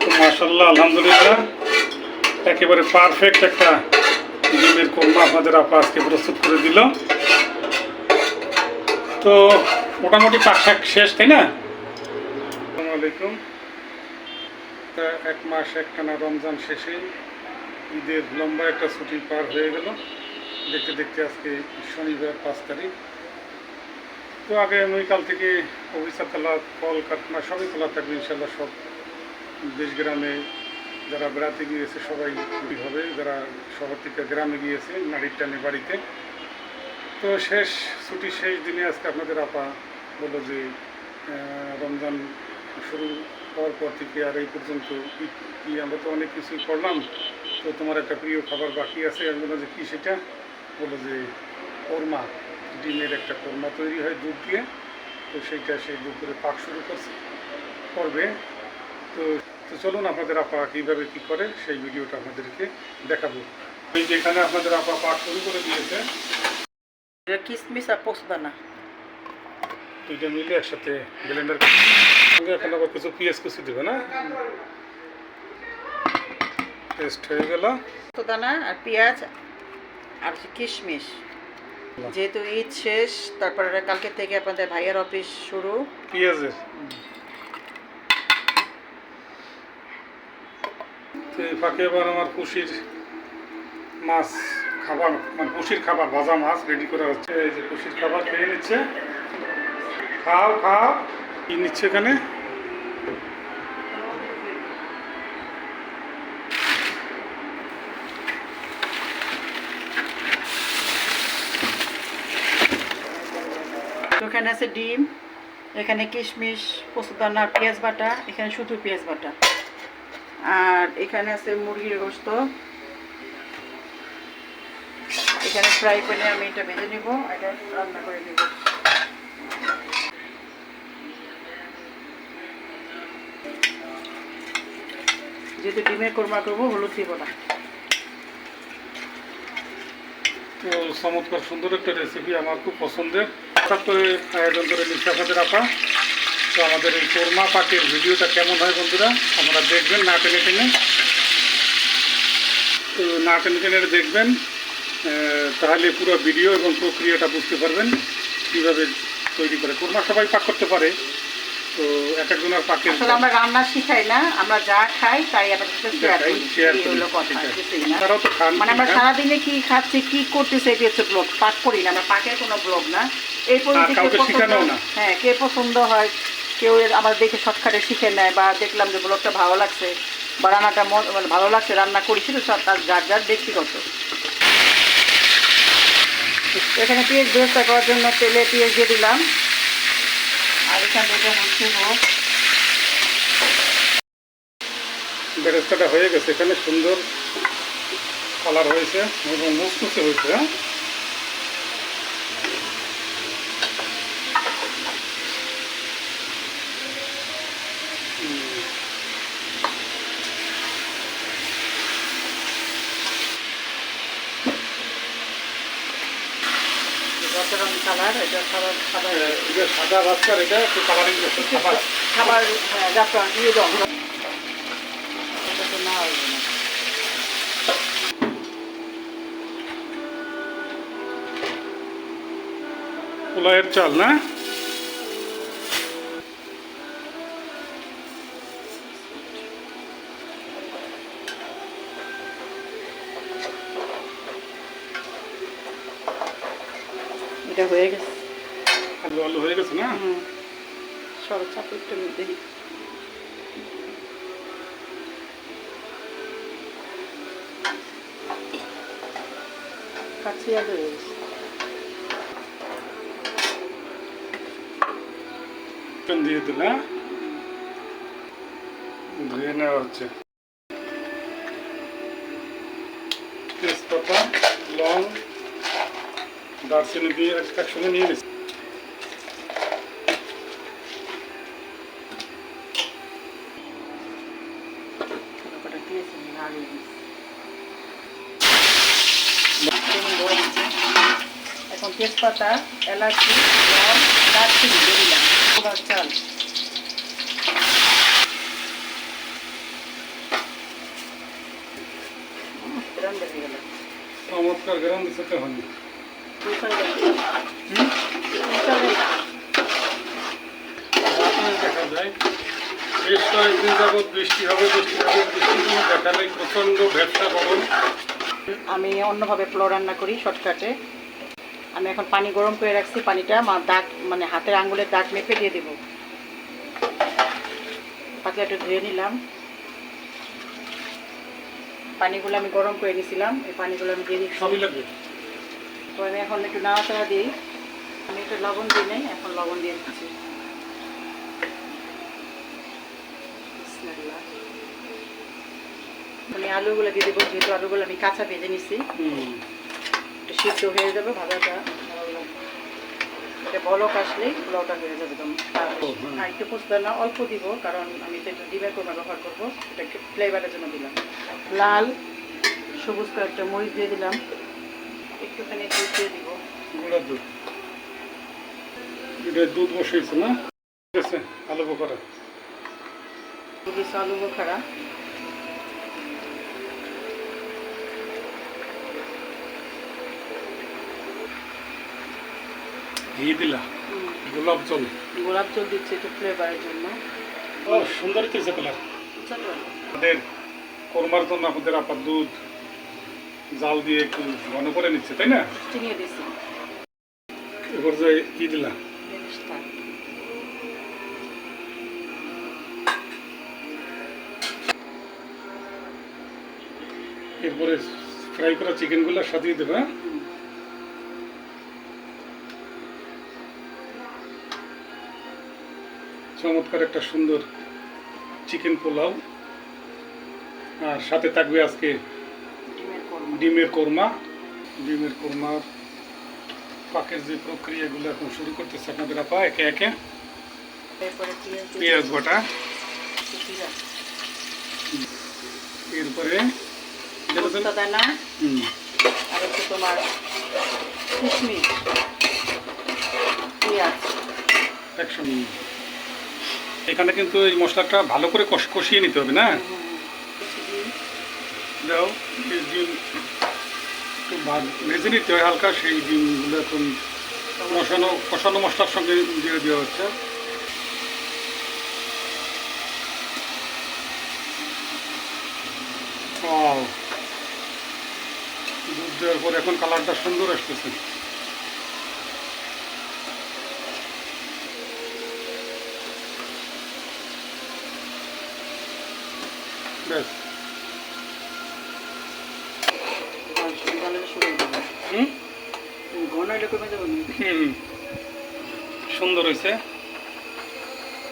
তো মাসাল্লাহ আলহামদুলিল্লাহ। একেবারে পারফেক্ট একটা ডিমের কোরমা আপনাদের আপা আজকে প্রস্তুত করে দিল। তো মোটামুটি পাক শেষ, তাই না? আসসালামু আলাইকুম। এক মাস একটানা রমজান শেষে ঈদের লম্বা একটা ছুটি পার হয়ে গেল। দেখতে দেখতে আজকে শনিবার পাঁচ তারিখ। তো আগামীকাল থেকে অফিস খোলা কল কারখানা সবই খোলা থাকবে ইনশাল্লাহ সব দেশ গ্রামে যারা বেড়াতে গিয়েছে সবাই হবে যারা শহর থেকে গ্রামে গিয়েছে নারীর টানে বাড়িতে। তো শেষ, ছুটি শেষ দিনে আজকে আপনাদের আপা বলল যে রমজান শুরু হওয়ার পর থেকে আর এই পর্যন্ত কি আমরা তো অনেক কিছুই করলাম। তো তোমার একটা প্রিয় খাবার বাকি আছে? আমি বললাম যে, কী সেটা? বলল যে, কোরমা, ডিমের একটা কোরমা তৈরি হয় দুধ দিয়ে। তো সেইটা সেই দুপুরে পাক শুরু করছে, করবে। তো তো চলুন আপনাদের আপা কীভাবে কী করে সেই ভিডিওটা আপনাদেরকে দেখাবো। এই যে এখানে আপনাদের আপা পাক শুরু করে দিয়েছে। কিসমিস আর পোস্তদানা। দুইটা মিলে একসাথে ব্লেন্ডার সঙ্গে এখন আবার কিছু পেঁয়াজ কুচি দেবে না? পেস্ট হয়ে গেল। পোস্তদানা আর পেঁয়াজ আর কিশমিশ যেহেতু ঈদ শেষ তারপরে কালকে থেকে আপনাদের ভাইয়ের অফিস শুরু। পেঁয়াজের। এই ফাঁকে এবার আমার কুশির মাছ খাবার মানে কুশির খাবার, ভাজা মাছ রেডি করা হচ্ছে। এই যে কুশির খাবার খেয়ে নিচ্ছে। খাও খাও। কি নিচ্ছে এখানে? এখানে আছে ডিম, এখানে কিশমিশ, পোস্তদানা, পেঁয়াজ বাটা, এখানে শুধু পেঁয়াজ বাটা। আর এখানে আছে মুরগির গোস্ত। এখানে ফ্রাই করে আমি এটা ভেজে নিব, এটা রান্না করে নিব। যেহেতু ডিমের কোরমা করব, হলুদ দিব না। তো চমৎকার সুন্দর একটা রেসিপি আমার খুব পছন্দের। হঠাৎ আয়োজন করে নিশাফাদের আপা। তো আমাদের এই কোরমা পাকের ভিডিওটা কেমন হয় বন্ধুরা? আপনারা দেখবেন না টেনে টেনে। তো না টেনে টেনে দেখবেন তাহলে পুরো ভিডিও এবং প্রক্রিয়াটা বুঝতে পারবেন কীভাবে তৈরি করে কোরমা সবাই পাক করতে পারে। তো এক একজনের আসলে আমরা রান্না শিখাই না আমরা যা খাই তাই তারাও তো খান মানে আমরা হ্যাঁ? সারাদিনে কি খাচ্ছি কি করতেছে এটি হচ্ছে ব্লগ পাক করি না আমরা পাকের কোনো ব্লগ না। এই পরিস্থিতি। হ্যাঁ কে পছন্দ হয় কেউ আবার দেখে শর্টকাটে শিখে নেয় বা দেখলাম যে ব্লগটা ভালো লাগছে বা রান্নাটা মন ভালো লাগছে, রান্না করি, সেটা তার যার যার ব্যক্তিগত। এখানে পেঁয়াজ বেরেস্তা করার জন্য তেলে পেঁয়াজ দিয়ে দিলাম। আর এখান থেকে হচ্ছে হয়ে গেছে, এখানে সুন্দর কালার হয়েছে এবং মুসমুসে হয়েছে হ্যাঁ? রসরং কালার এটা খাবার খাবার। এ, এই যে সাদা রাস্তার এটা কালারিং খাবার। খাবার হ্যাঁ, দিয়ে দাও এটা তো না না চাল না? এটা হয়ে গেছে। আলু আলু হয়ে গেছে না? সরো চাপড় একটু দেখি। কাছে আলু হয়ে গেছে। দিয়ে দিলে হ্যাঁ? ধুয়ে নেওয়া হচ্ছে। তেজপাতা লং dar sendo bir açıkta şunu yiyelim. Queijo para ela aqui, ó, dá tudo o bastante. Grande, grande. Vamos colocar grande, só que é ruim. আমি অন্যভাবে পোলাও রান্না করি শর্টকাটে। আমি এখন পানি গরম করে রাখছি, পানিটা দাগ মানে হাতের আঙুলের দাগ মেপে দিয়ে দেবো। পাতলা একটু ধুয়ে নিলাম। পানিগুলো আমি গরম করে নিয়েছিলাম এই পানিগুলো আমি দিয়ে দিচ্ছি। তো আমি এখন একটু নাড়াচাড়া দিই। আমি একটু লবণ দিই নাই এখন লবণ দিয়ে দিচ্ছি। আমি আলুগুলো দিয়ে দেবো যেহেতু আলুগুলো আমি কাঁচা ভেজে নিছি। একটু সিদ্ধ হয়ে যাবে ভাজাটা এটা বলক আসলেই পোলাওটা হয়ে যাবে একদম। আর একটু পোস্ত না অল্প দিব কারণ আমি তো একটু ডিমের কোরমা ব্যবহার করব। এটা একটু ফ্লেভারের জন্য দিলাম। লাল সবুজ কয়েকটা মরিচ দিয়ে দিলাম। একটুখানি দুধ দিয়ে দিব। গুঁড়া দুধ। এটা দুধ বসিয়েছে না? ঠিক আছে আলু বোকরা দু পিস আলু বোখারা। ঘি দিলা? গোলাপ জল। গোলাপ জল দিচ্ছি একটু ফ্লেভারের জন্য। ও সুন্দর হইতেছে কালার আমাদের কোরমার জন্য আমাদের আপার দুধ জাল দিয়ে একটু ঘন করে নিচ্ছে তাই না? চিনিয়ে দিচ্ছি এবার যে কি দিলা? এরপরে ফ্রাই করা চিকেনগুলো সাজিয়ে দেবে হ্যাঁ? চমৎকার একটা সুন্দর চিকেন পোলাও। আর সাথে থাকবে আজকে ডিমের কোরমা। ডিমের কোরমা ডিমের কোরমার পাকের যে প্রক্রিয়াগুলো এখন শুরু করতেছে আপনাদের আপা একে একে। পেঁয়াজ বাটা এরপরে পোস্ত দানা আর হচ্ছে তোমার কিশমিশ। পেঁয়াজ। একসঙ্গে এখানে কিন্তু এই মশলাটা ভালো করে কষ- কষিয়ে নিতে হবে না? দাও ডিম একটু ভাজ- নিতে হয় হালকা সেই ডিমগুলো এখন কষানো কষানো মশলার সঙ্গে দিয়ে দেওয়া হচ্ছে! দুধ দেওয়ার পর এখন কালারটা সুন্দর আসতেছে। ব্যাস জল জলের শুরু দেবো হুম ঘন কমে যাব সুন্দর হয়েছে।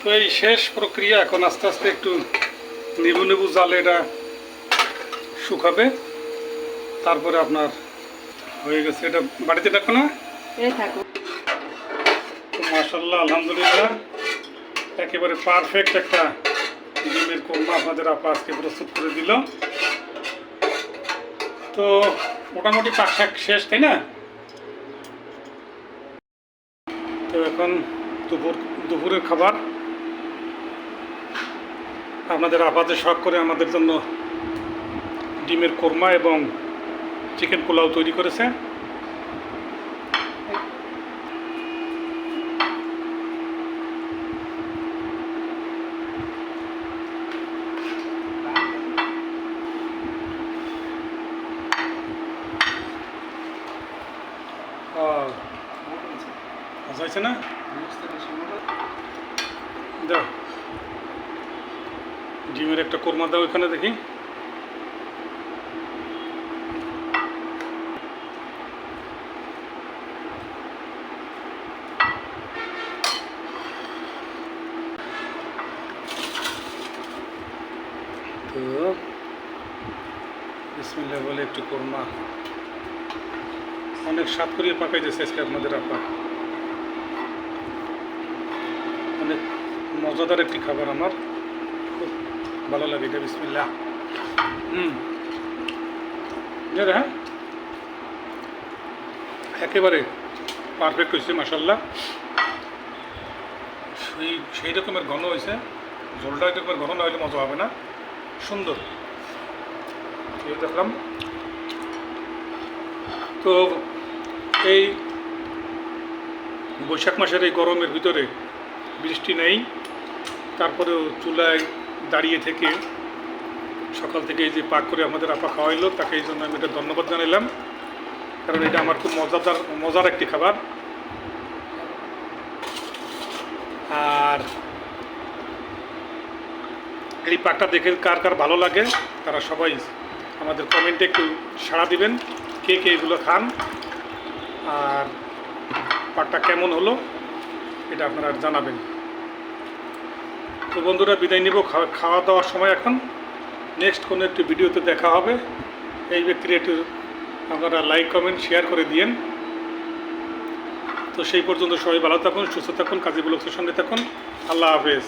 তো এই শেষ প্রক্রিয়া এখন আস্তে আস্তে একটু নিবু নিবু জালে এটা শুকাবে। তারপরে আপনার হয়ে গেছে। এটা বাড়িতে দেখো না? মাসাল্লাহ আলহামদুলিল্লাহ। একেবারে পারফেক্ট একটা ডিমের কোরমা আপনাদের আপা আজকে প্রস্তুত করে দিল। তো মোটামুটি পাক শেষ তাই না? তো এখন দুপুর, দুপুরের খাবার। আপনাদের আপাতে শখ করে আমাদের জন্য ডিমের কোরমা এবং চিকেন পোলাও তৈরি করেছে আহ, মজা হয়েছে না? ডিমের একটা কোরমা দাও এখানে দেখি। তো বলে একটু কোরমা। অনেক স্বাদ করিয়ে পাকাইতেছে আজকে আপনাদের আপা। মজাদার একটি খাবার আমার। খুব ভালো লাগে এটা বিসমিল্লা হুম। হ্যাঁ একেবারে পারফেক্ট হয়েছে মাসাল্লাহ সেই সেই রকমের ঘন হয়েছে। ঝোলটা এরকমের ঘন না হলে মজা হবে না। সুন্দর। এই দেখলাম। তো এই বৈশাখ মাসের এই গরমের ভিতরে বৃষ্টি নেই। তারপরেও চুলায় দাঁড়িয়ে থেকে সকাল থেকে এই যে পাক করে আমাদের আপা খাওয়াইলো, তাকে এই জন্য আমি এটা ধন্যবাদ জানাইলাম। কারণ এটা আমার খুব মজাদার, মজার একটি খাবার। আর এই পাকটা দেখে কার কার ভালো লাগে, তারা সবাই আমাদের কমেন্টে একটু সাড়া দিবেন, কে কে এগুলো খান, আর পাকটা কেমন হলো। এটা আপনারা আর জানাবেন। তো বন্ধুরা, বিদায় নিব। খাওয়া দাওয়ার সময় এখন। নেক্সট কোনো একটি ভিডিওতে দেখা হবে। এই ব্যক্তির একটু আপনারা লাইক কমেন্ট শেয়ার করে দিয়েন। তো সেই পর্যন্ত সবাই ভালো থাকুন, সুস্থ থাকুন, কাজী ব্লগসের সঙ্গে থাকুন। আল্লাহ হাফেজ।